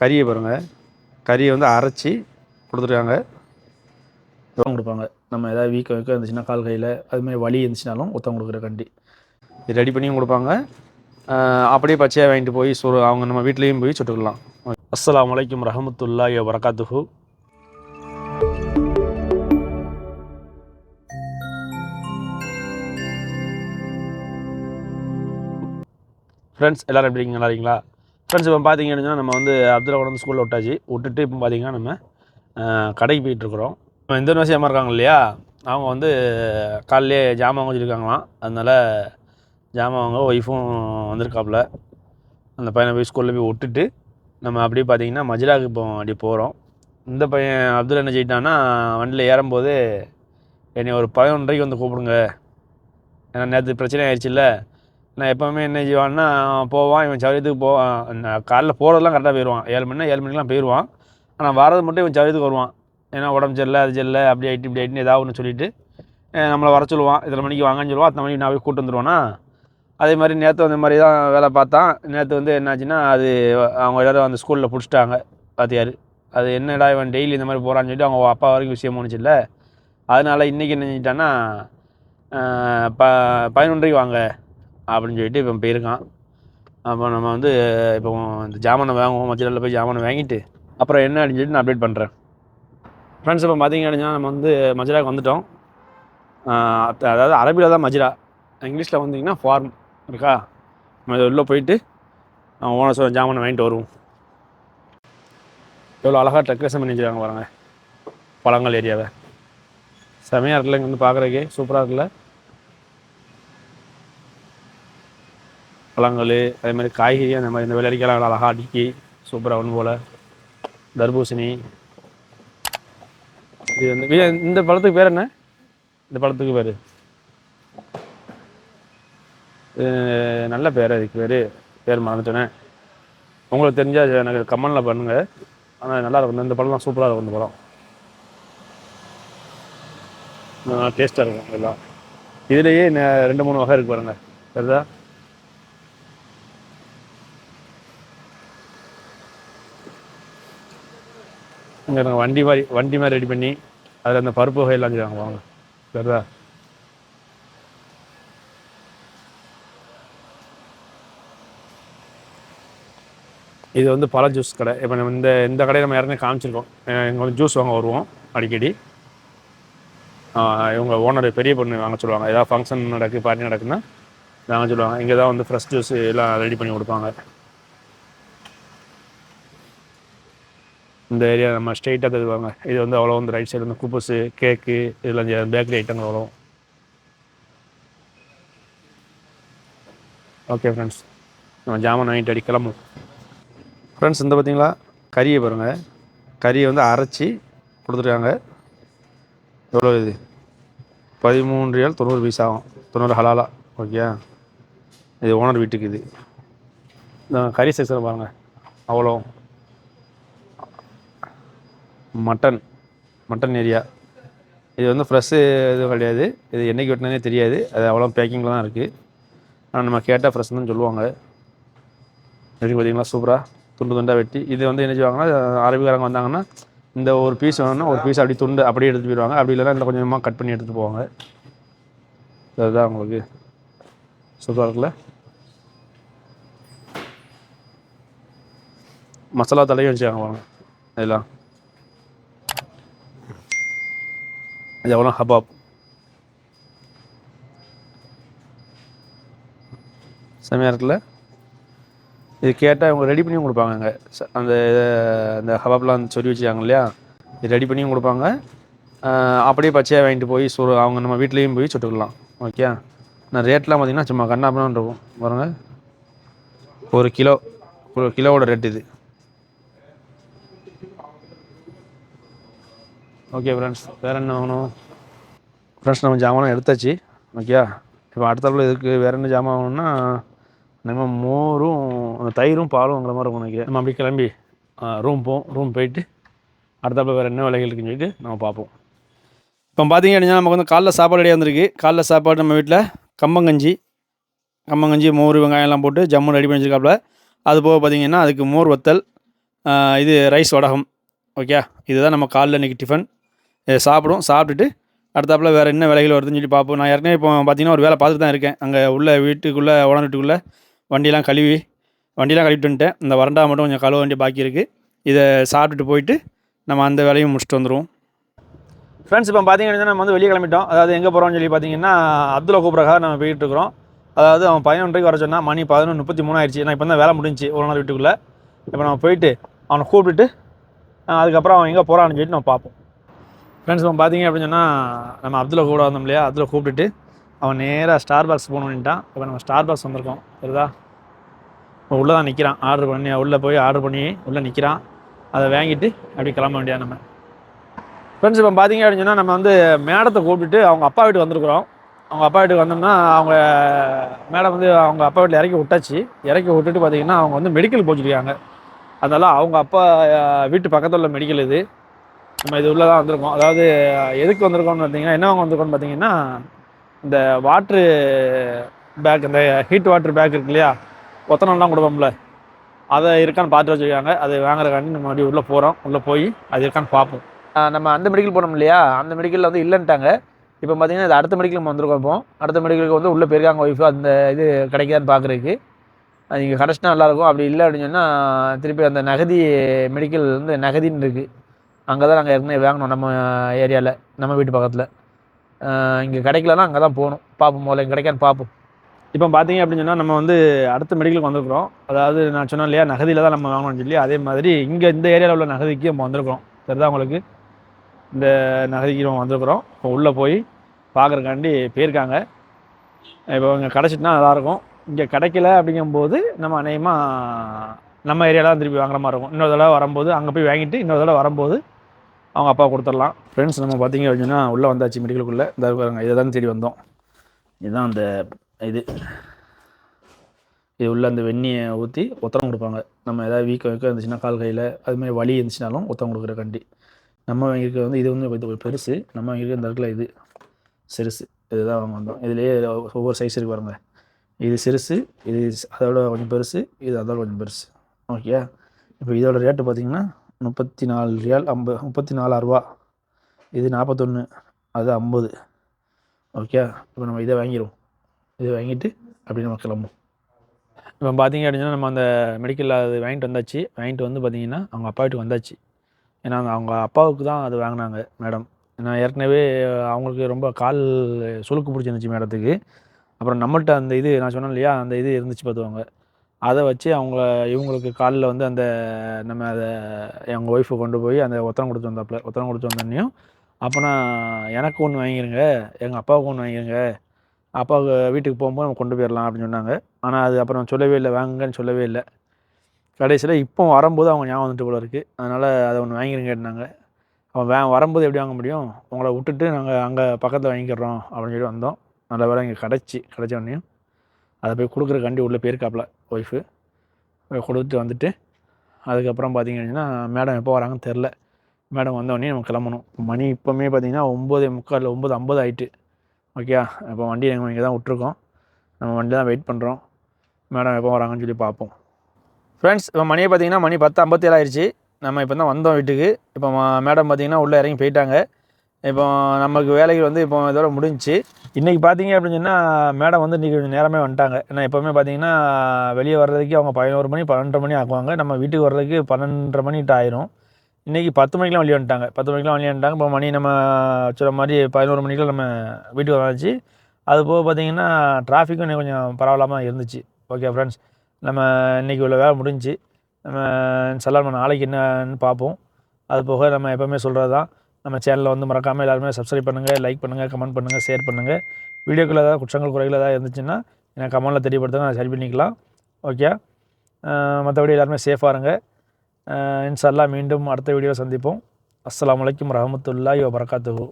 கறியை பாருங்கள் கறியை வந்து அரைச்சி கொடுத்துருக்காங்க. உத்தம் கொடுப்பாங்க. நம்ம ஏதாவது வீக்கம் வீக்கம் இருந்துச்சுன்னா கால் கையில் அதுமாதிரி வலி இருந்துச்சுனாலும் உத்தம் கொடுக்குற கண்டி. இது ரெடி பண்ணியும் கொடுப்பாங்க. அப்படியே பச்சையாக வாங்கிட்டு போய் சுடு அவங்க நம்ம வீட்லேயும் போய் சுட்டுக்கலாம். அஸ்ஸலாமு அலைக்கும் ரஹமத்துல்லாஹி வரகாத்துஹு ஃப்ரெண்ட்ஸ் எல்லோரும் எப்படி இருக்கீங்க? நல்லா இருக்கீங்களா? ஃப்ரெண்ட்ஸ் இப்போ பார்த்தீங்கன்னா நம்ம வந்து அப்துல்லா கொண்டு வந்து ஸ்கூலில் விட்டாச்சு. விட்டுட்டு இப்போ பார்த்தீங்கன்னா நம்ம கடைக்கு போயிட்டுருக்குறோம் இப்போ இந்த அம்மா இருக்காங்க இல்லையா? அவங்க வந்து காலையிலே ஜாமான் வச்சுருக்காங்களாம். அதனால் ஜாமான் வாங்க ஒய்ஃபும் வந்திருக்காப்புல. அந்த பையனை போய் ஸ்கூலில் போய் விட்டுட்டு நம்ம அப்படியே பார்த்தீங்கன்னா மஜிலாவுக்கு இப்போ அப்படி போகிறோம் இந்த பையன் அப்துல் என்ன செய்யிட்டான்னா வண்டியில் ஏறும்போது என்னை ஒரு பதினொன்றரைக்கு வந்து கூப்பிடுங்க. ஏன்னா நேற்று பிரச்சனை ஆயிடுச்சுல்ல நான் எப்போவுமே என்ன செய்வான்னா போவான் இவன் சௌரியத்துக்கு போவான் காலைல போகிறதெல்லாம் கரெக்டாக போயிடுவான் ஏழு மணினா ஏழு மணிக்கெலாம் போயிடுவான் ஆனால் வரது மட்டும் இவன் சௌரியத்துக்கு வருவான். ஏன்னா உடம்பு சரியில்லை அது சரியில்லை அப்படி ஆகிட்டு இப்படி ஆகிட்டுன்னு ஏதாவது ஒன்று சொல்லிட்டு நம்மளை வர சொல்லுவான். இத்தனை மணிக்கு வாங்கன்னு சொல்லுவான். அத்தனை மணிக்கு நான் போய் கூட்டு வந்துடுவானா அதே மாதிரி நேற்று அந்த மாதிரி தான் வேலை பார்த்தான். நேற்று வந்து என்னாச்சுன்னா அது அவங்க எல்லோரும் அந்த ஸ்கூலில் பிடிச்சிட்டாங்க. பாத்தியார்? அது என்னடா இவன் டெய்லி இந்த மாதிரி போகிறான்னு சொல்லிட்டு அவங்க அப்பா வரைக்கும் விஷயம் போணுச்சுல்ல அதனால் இன்றைக்கி என்ன செஞ்சிட்டான்னா ப பதினொன்றைக்கு வாங்க. அப்படின்னு சொல்லிட்டு இப்போ போயிருக்கான். அப்போ நம்ம வந்து இப்போ இந்த ஜாமானை வாங்குவோம் மச்சிலில் போய் ஜாமானை வாங்கிட்டு அப்புறம் என்ன அப்படின்னு சொல்லிட்டு நான் அப்டேட் பண்ணுறேன் ஃப்ரெண்ட்ஸ் இப்போ பார்த்திங்க அப்படின்னா நம்ம வந்து மஜிராக்கு வந்துட்டோம். அதாவது அரபியில் தான் மஜிரா. இங்கிலீஷில் வந்தீங்கன்னா ஃபார்ம் இருக்கா? நம்ம உள்ளே போயிட்டு ஓனர் சொல்ல ஜாமானை வாங்கிட்டு வருவோம். எவ்வளோ அழகாக டெக்கரேஷன் பண்ணி வச்சுருக்காங்க பாருங்க. பழங்கள் ஏரியாவை. செமையாக இருக்குல்ல இங்கே வந்து பார்க்குறதுக்கே சூப்பராக இருக்குல்ல? பழங்கள் அதே மாதிரி காய்கறி அந்த மாதிரி இந்த வெள்ளரிக்கைலாம் அழகாக அடிக்கி சூப்பராக ஒன்று போல். தர்பூசணி. இது வந்து இந்த பழத்துக்கு பேர் என்ன? இந்த பழத்துக்கு பேர். நல்ல பேர் அதுக்கு பேர் பேர் மறந்துட்டேன். உங்களுக்கு தெரிஞ்சால் எனக்கு கமெண்டில் பண்ணுங்கள் ஆனால் நல்லா இருக்கும். இந்த பழம்லாம் சூப்பராக இருக்கும் இந்த பழம். டேஸ்ட்டாக இருக்கும் எல்லாம் இதுலேயே ரெண்டு மூணு வகை இருக்கு பாருங்க. சரிதா இங்கே நாங்கள் வண்டி மாதிரி வண்டி மாதிரி ரெடி பண்ணி அதில் அந்த பருப்பு வகையெல்லாம் செய்வாங்க வாங்க சரிதா? இது வந்து பழ ஜூஸ் கடை. இப்போ நம்ம இந்த இந்த கடையை நம்ம ஏற்கனவே காமிச்சிருக்கோம். இங்கே வந்து ஜூஸ் வாங்க வருவோம் அடிக்கடி. இவங்க ஓனர் பெரிய பொண்ணு வாங்க சொல்லுவாங்க. ஏதாவது ஃபங்க்ஷன் நடக்குது பார்ட்டி நடக்குதுன்னா வாங்க சொல்லுவாங்க. இங்கே தான் வந்து ஃப்ரெஷ் ஜூஸ் எல்லாம் ரெடி பண்ணி கொடுப்பாங்க. இந்த ஏரியா நம்ம ஸ்ட்ரெயிட்டாக தருவாங்க இது வந்து அவ்வளோ வந்து ரைட் சைடு வந்து குப்பஸு கேக்கு இதெல்லாம் பேக்கரி ஐட்டங்கள் அவ்வளோ ஓகே ஃப்ரெண்ட்ஸ் நம்ம ஜாமான் வாங்கிட்டு அடி கிளம்பும் ஃப்ரெண்ட்ஸ் இந்த பார்த்தீங்களா கறியை பாருங்கள் கறியை வந்து அரைச்சி கொடுத்துருக்காங்க. எவ்வளோ இது? பதிமூன்று ரியால் தொண்ணூறு பீஸ் ஆகும். தொண்ணூறு ஹலாலா. ஓகே இது ஓனர் வீட்டுக்கு இது. இந்த கறி செக்ஷன் பாருங்கள் அவ்வளோ. Mutton mutton area. இது வந்து ஃப்ரெஷ்ஷு எதுவும் கிடையாது. இது என்றைக்கு வெட்டினதே தெரியாது. அது அவ்வளோ பேக்கிங்கில் தான் இருக்குது ஆனால் நம்ம கேட்டால் ஃப்ரெஷ் தான் சொல்லுவாங்க. எப்படி பார்த்தீங்களா சூப்பராக துண்டு துண்டாக வெட்டி. இது வந்து என்ன செய்வாங்கன்னா அரபிக்காரங்க வந்தாங்கன்னா இந்த ஒரு பீஸ் வேணும்னா ஒரு பீஸ் அப்படி துண்டு அப்படியே எடுத்துட்டு போயிடுவாங்க. அப்படி இல்லைன்னா இந்த கொஞ்சமாக கட் பண்ணி எடுத்துகிட்டு போவாங்க. அதுதான் உங்களுக்கு சூப்பராக இருக்குல்ல? மசாலா தலையும் வச்சுக்காங்க வாங்க இதெல்லாம். இது ஹபாப் செமையாக இருக்குல்ல? இது கேட்டால் இவங்க ரெடி பண்ணியும் கொடுப்பாங்க அங்கே அந்த அந்த ஹபாப்லாம் சொல்லி வச்சுருக்காங்க இல்லையா? இது ரெடி பண்ணியும் கொடுப்பாங்க. அப்படியே பச்சையாக வாங்கிட்டு போய் சுடு அவங்க நம்ம வீட்லேயும் போய் சுட்டுக்கலாம். ஓகே நான் ரேட்லாம் பார்த்தீங்கன்னா சும்மா கண்ணாப்பண்ணான்னு இருக்கும். பாருங்கள் ஒரு கிலோ ஒரு கிலோவோட ரேட் இது. ஓகே ஃப்ரெண்ட்ஸ் வேறு என்ன வாங்கணும்? ஃப்ரெண்ட்ஸ் நம்ம ஜாமான் எடுத்தாச்சு. ஓகேயா இப்போ அடுத்தாப்புல இதுக்கு வேறு என்ன ஜாமான் வாங்கணும்னா நம்ம மோரும் அந்த தயிரும் பாலும் வாங்குற மாதிரி இருக்கும் நினைக்கிறேன். நம்ம அப்படி கிளம்பி ரூம் போவோம் ரூம் போயிட்டு அடுத்தாப்புல வேறு என்ன விலைகள் இருக்குன்னு சொல்லிட்டு நம்ம பார்ப்போம். இப்போ பார்த்தீங்க அப்படின்னா நமக்கு வந்து காலைல சாப்பாடு ரெடியாக வந்திருக்கு காலைல சாப்பாடு நம்ம வீட்டில் கம்பங்கஞ்சி கம்பங்கஞ்சி மோர் வெங்காயம்லாம் போட்டு ஜம்மு ரெடி பண்ணி வச்சிருக்காப்புல அது போக பார்த்தீங்கன்னா அதுக்கு மோர் வத்தல் இது ரைஸ் வடகம். ஓகே இதுதான் நம்ம காலைல இன்றைக்கி டிஃபன் சாப்பிடும் சாப்பிட்டுட்டு அடுத்தாப்புல வேறு என்ன வேலைகள் வருதுன்னு சொல்லி பார்ப்போம். நான் ஏற்கனவே இப்போ பார்த்தீங்கன்னா ஒரு வேலை பார்த்துட்டு தான் இருக்கேன். அங்கே உள்ள வீட்டுக்குள்ளே உடனே வீட்டுக்குள்ளே வண்டியெலாம் கழுவி வண்டியெலாம் கழுவிட்டு வந்துட்டேன். இந்த வரண்டா மட்டும் கொஞ்சம் கழுவ வேண்டிய பாக்கி இருக்குது இதை சாப்பிட்டுட்டு போயிட்டு நம்ம அந்த வேலையும் முடிச்சுட்டு வந்துடுவோம் ஃப்ரெண்ட்ஸ் இப்போ பார்த்தீங்கன்னா நம்ம வந்து வெளியே கிளம்பிட்டோம். அதாவது எங்கே போகிறோம்னு சொல்லி பார்த்தீங்கன்னா அப்துல்லா கூப்பிட்றக்காக நம்ம போயிட்டு இருக்கிறோம். அதாவது அவன் பதினொன்றைக்கு வர சொன்னால் மணி பதினொன்று முப்பத்தி மூணு ஆயிடுச்சு. நான் இப்போ தான் வேலை முடிஞ்சு ஒரு நாள் வீட்டுக்குள்ளே. இப்போ நம்ம போயிட்டு அவனை கூப்பிட்டுட்டு அதுக்கப்புறம் அவன் எங்கே போகிறான்னு சொல்லிட்டு நம்ம பார்ப்போம். ஃப்ரெண்ட்ஸ் இப்போ பார்த்தீங்க அப்படின்னு சொன்னால் நம்ம அப்துல்லா கூட வந்தோம் இல்லையா? அப்துல்லா கூப்பிட்டுட்டு அவன் நேராக ஸ்டார் பாக்ஸ் போகணுன்ட்டான் இப்போ நம்ம ஸ்டார் பாக்ஸ் வந்திருக்கோம். சரிதா? இப்போ உள்ளே தான் நிற்கிறான் ஆர்டர் பண்ணி உள்ளே போய் ஆர்டர் பண்ணி உள்ளே நிற்கிறான் அதை வாங்கிட்டு அப்படி கிளம்ப வேண்டியா நம்ம. ஃப்ரெண்ட்ஸ் இப்போ பார்த்தீங்க அப்படின்னு சொன்னால் நம்ம வந்து மேடத்தை கூப்பிட்டுட்டு அவங்க அப்பா வீட்டுக்கு வந்திருக்கிறோம். அவங்க அப்பா வீட்டுக்கு வந்தோம்னா அவங்க மேடம் வந்து அவங்க அப்பா வீட்டில் இறக்கி விட்டாச்சு. இறக்கி விட்டுட்டு பார்த்தீங்கன்னா அவங்க வந்து மெடிக்கல் போச்சுருக்காங்க அதனால் அவங்க அப்பா வீட்டு பக்கத்தில் உள்ள மெடிக்கல் இது. நம்ம இது உள்ளே தான் வந்திருக்கோம். அதாவது எதுக்கு வந்திருக்கோம்னு பார்த்தீங்கன்னா என்ன வாங்க வந்திருக்கோம்னு பார்த்தீங்கன்னா இந்த வாட்ரு பேக் இந்த ஹீட் வாட்ரு பேக் இருக்கு இல்லையா? ஒத்தனம்லாம் கொடுப்போம்ல. அதை இருக்கான்னு பார்த்து வச்சுருக்காங்க. அது வாங்குறக்காண்டி நம்ம மறுபடியும் உள்ளே போகிறோம். உள்ளே போய் அது இருக்கான்னு பார்ப்போம். நம்ம அந்த மெடிக்கல் போனோம் இல்லையா? அந்த மெடிக்கலில் வந்து இல்லைன்ட்டாங்க. இப்போ பார்த்தீங்கன்னா இது அடுத்த மெடிக்கல் நம்ம வந்திருக்கோம் இப்போ. அடுத்த மெடிக்கலுக்கு வந்து உள்ளே போயிருக்காங்க ஒய்ஃபு அந்த இது கிடைக்காதுன்னு பார்க்குறதுக்கு. அது இங்கே கிடச்சினா நல்லாயிருக்கும் அப்படி இல்லை அப்படின்னு சொன்னால் திருப்பி அந்த நகதி மெடிக்கல் வந்து நகதின்னு இருக்குது அங்கே தான் நாங்கள் ஏற்கனவே வாங்கினோம். நம்ம ஏரியாவில் நம்ம வீட்டு பக்கத்தில். இங்கே கிடைக்கலன்னா அங்கே தான் போகணும். பார்ப்போம் முதல்ல இங்கே கிடைக்கான்னு பார்ப்போம் இப்போ பார்த்தீங்க அப்படின்னு சொன்னால் நம்ம வந்து அடுத்த மெடிக்கலுக்கு வந்திருக்கிறோம். அதாவது நான் சொன்னேன் இல்லையா நகதியில் தான் நம்ம வாங்கணும்னு சொல்லி அதே மாதிரி இங்கே இந்த ஏரியாவில் உள்ள நகதிக்கு நம்ம வந்திருக்கிறோம். சரிதான் உங்களுக்கு? இந்த நகதிக்கு நம்ம வந்திருக்கிறோம். இப்போ உள்ளே போய் பார்க்குறக்காண்டி போயிருக்காங்க. இப்போ இங்கே கிடச்சிட்டுனா நல்லாயிருக்கும். இங்கே கிடைக்கல அப்படிங்கும்போது நம்ம அநேகமாக நம்ம ஏரியாவில் தான் திருப்பி வாங்குற மாதிரி இருக்கும். இன்னொரு தடவை வரும்போது அங்கே போய் வாங்கிட்டு இன்னொரு தடவை வரும்போது அவங்க அப்பா கொடுத்துடலாம். ஃப்ரெண்ட்ஸ் நம்ம பார்த்தீங்க அப்படின்னா உள்ளே வந்தாச்சு மெடிக்கலுக்குள்ளே இந்த இருக்கிறாங்க இதை தான் தேடி வந்தோம். இதுதான் அந்த இது. இது உள்ள அந்த வெந்நியை ஊற்றி உத்தரம் கொடுப்பாங்க. நம்ம ஏதாவது வீக்கம் வீக்கம் இருந்துச்சுன்னா கால் கையில் அதுமாதிரி வலி இருந்துச்சுனாலும் உத்தரம் கொடுக்குற கண்டி. நம்ம வாங்கியிருக்க வந்து இது வந்து கொஞ்சம் பெருசு. நம்ம வாங்கியிருக்க இந்த இடத்துல இது. சிறுசு. இதுதான் வாங்க வந்தோம். இதுலேயே ஒவ்வொரு சைஸ் இருக்கு பாருங்கள் இது சிறுசு இது அதோட கொஞ்சம் பெருசு இது அதோட கொஞ்சம் பெருசு. ஓகே இப்போ இதோட ரேட்டு பார்த்தீங்கன்னா முப்பத்தி நாலு ரியால் ஐம்பது முப்பத்தி நாலாயிரரூபா இது நாற்பத்தொன்று அது ஐம்பது. ஓகே இப்போ நம்ம இதை வாங்கிடுவோம் இதை வாங்கிட்டு அப்படி நம்ம கிளம்புவோம். இப்போ பார்த்தீங்க அப்படின்னா நம்ம அந்த மெடிக்கலில் அது வாங்கிட்டு வந்தாச்சு. வாங்கிட்டு வந்து பார்த்தீங்கன்னா அவங்க அப்பா வீட்டுக்கு வந்தாச்சு. ஏன்னா அந்த அவங்க அப்பாவுக்கு தான் அது வாங்கினாங்க மேடம். ஏன்னா ஏற்கனவே அவங்களுக்கு ரொம்ப கால் சுழுக்கு பிடிச்சிருந்துச்சு மேடத்துக்கு. அப்புறம் நம்மள்ட்ட அந்த இது நான் சொன்னேன் இல்லையா அந்த இது இருந்துச்சு பார்த்துவாங்க அதை வச்சு அவங்க இவங்களுக்கு காலில் வந்து அந்த நம்ம அதை எங்கள் ஒய்ஃபை கொண்டு போய் அந்த ஒத்தனம் கொடுத்து வந்தாப்புல ஒத்தனம் கொடுத்து வந்தோடனையும் அப்போனா எனக்கு ஒன்று வாங்கிருங்க எங்கள் அப்பாவுக்கு ஒன்று வாங்கிருங்க அப்பாவுக்கு வீட்டுக்கு போகும்போது நம்ம கொண்டு போயிடலாம் அப்படின்னு சொன்னாங்க. ஆனால் அது அப்புறம் சொல்லவே இல்லை வாங்குங்கன்னு சொல்லவே இல்லை. கடைசியில் இப்போ வரும்போது அவங்க ஞாபகம் வந்துட்டு போல இருக்குது அதனால் அதை ஒன்று வாங்கிருங்கன்னாங்க அவன் வே வரும்போது எப்படி வாங்க முடியும்? உங்களை விட்டுட்டு நாங்கள் அங்கே பக்கத்தில் வாங்கிக்கிறோம் அப்படின்னு சொல்லி வந்தோம். நல்ல வேலை இங்கே கிடச்சி கிடச்ச உடனே அதை போய் கொடுக்குறக்காண்டி உள்ளே போயிருக்காப்புல. ஒய்ஃபு. கொடுத்துட்டு வந்துட்டு அதுக்கப்புறம் பார்த்திங்க அப்படின்னா மேடம் எப்போ வராங்கன்னு தெரில. மேடம் வந்தோடனே நம்ம கிளம்பணும். மணி இப்போமே பார்த்தீங்கன்னா ஒம்பது முக்கால் ஒம்பது ஐம்பது ஆயிட்டு. ஓகே இப்போ வண்டி எங்கள் இங்கே தான் விட்ருக்கோம் நம்ம வண்டி தான் வெயிட் பண்ணுறோம் மேடம் எப்போ வராங்கன்னு சொல்லி பார்ப்போம். ஃப்ரெண்ட்ஸ் இப்போ மணியை பார்த்தீங்கன்னா மணி பத்து ஐம்பத்தேழு ஆயிடுச்சு. நம்ம இப்போ தான் வந்தோம் வீட்டுக்கு. இப்போ மேடம் பார்த்தீங்கன்னா உள்ளே இறங்கி போயிட்டாங்க. இப்போ நமக்கு வேலைகள் வந்து இப்போ இதோட முடிஞ்சுச்சு. இன்றைக்கி பார்த்தீங்க அப்படின்னு சொன்னால் மேடம் வந்து இன்றைக்கி கொஞ்சம் நேரமே வந்துட்டாங்க. ஏன்னா எப்போவுமே பார்த்தீங்கன்னா வெளியே வர்றதுக்கு அவங்க பதினோரு மணி பன்னெண்டரை மணி ஆக்குவாங்க. நம்ம வீட்டுக்கு வர்றதுக்கு பன்னெண்டரை மணிட்டு ஆயிரும். இன்றைக்கி பத்து மணிக்கெலாம் வெளியே வந்துட்டாங்க. பத்து மணிக்கெலாம் வெளியே வந்துட்டாங்க. இப்போ மணி நம்ம சொல்கிற மாதிரி பதினோரு மணிக்கெலாம் நம்ம வீட்டுக்கு வந்தாச்சு அது போக பார்த்தீங்கன்னா டிராஃபிக்கும் இன்னும் கொஞ்சம் பரவாயில்லாமல் இருந்துச்சு. ஓகே ஃப்ரெண்ட்ஸ் நம்ம இன்றைக்கி உள்ள வேலை முடிஞ்சுச்சு. நம்ம சலான் நாளைக்கு என்னன்னு பார்ப்போம். அது போக நம்ம எப்போவுமே சொல்கிறது தான் நம்ம சேனலில் வந்து மறக்காமல் எல்லாருமே சப்ஸ்கிரைப் பண்ணுங்கள் லைக் பண்ணுங்கள் கமெண்ட் பண்ணுங்கள் ஷேர் பண்ணுங்கள் வீடியோக்குள்ள ஏதாவது குற்றங்கள் குறைகள் ஏதாவது இருந்துச்சுன்னா எனக்கு கமெண்ட்டில் தெரியப்படுத்துங்க நான் சரி பண்ணிக்கலாம். ஓகே மற்றபடி எல்லாருமே சேஃபாக இருங்க. இன்ஷால்லா மீண்டும் அடுத்த வீடியோ சந்திப்போம். அஸ்ஸலாமு அலைக்கும் ரஹமத்துல்லாஹி வபரகாத்துஹு.